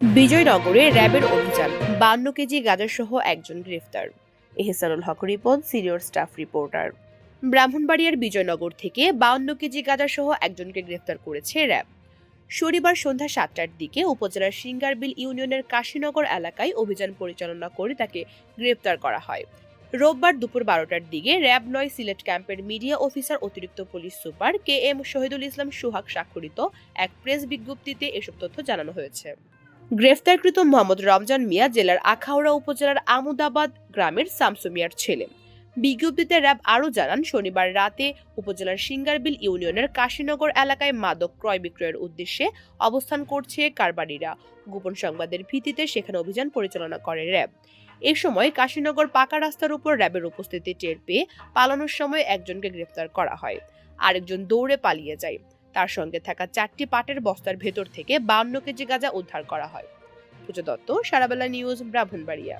বিজয়নগরে র্যাবের অভিযান, বান্ন কেজি গাঁজাসহ একজন গ্রেফতার। Ehsanul Haque Ripon, senior staff reporter. ব্রাহ্মণবাড়িয়ার বিজয়নগর থেকে বাউন্ন কেজি গাঁজাসহ একজনকে গ্রেফতার করেছে র্যাব। শনিবার সন্ধ্যা সাতটার দিকে উপজেলার সিঙ্গারবিল ইউনিয়নের কাশীনগর এলাকায় অভিযান পরিচালনা করে তাকে গ্রেফতার করা হয়। রোববার দুপুর বারোটার দিকে র্যাব নয়, সিলেট ক্যাম্পের মিডিয়া অফিসার, অতিরিক্ত police super K M Shahidul Islam Suhag স্বাক্ষরিত এক প্রেস বিজ্ঞপ্তিতে এসব তথ্য জানানো হয়েছে। গ্রেফতারকৃত মোহাম্মদ রমজান মিয়া জেলার আখাউড়া উপজেলার আমুদাবাদ গ্রামের শামসু মিয়ার ছেলে। বিজ্ঞপ্তিতে র্যাব আরও জানান, শনিবার রাতে উপজেলার সিঙ্গারবিল ইউনিয়নের কাশীনগর এলাকায় মাদক ক্রয় বিক্রয়ের উদ্দেশ্যে অবস্থান করছে কারবারিরা। গোপন সংবাদের ভিত্তিতে সেখানে অভিযান পরিচালনা করে র্যাব। এ সময় কাশীনগর পাকা রাস্তার উপর র্যাবের উপস্থিতি টের পেয়ে পালানোর সময় একজনকে গ্রেফতার করা হয়। আরেকজন দৌড়ে পালিয়ে যায়। তার সঙ্গে থাকা চারটি পাটের বস্তার ভেতর থেকে বাউন্ন কেজি গাঁজা উদ্ধার করা হয়। পূজা দত্ত, সারাবেলা নিউজ ব্রাহ্মণবাড়িয়া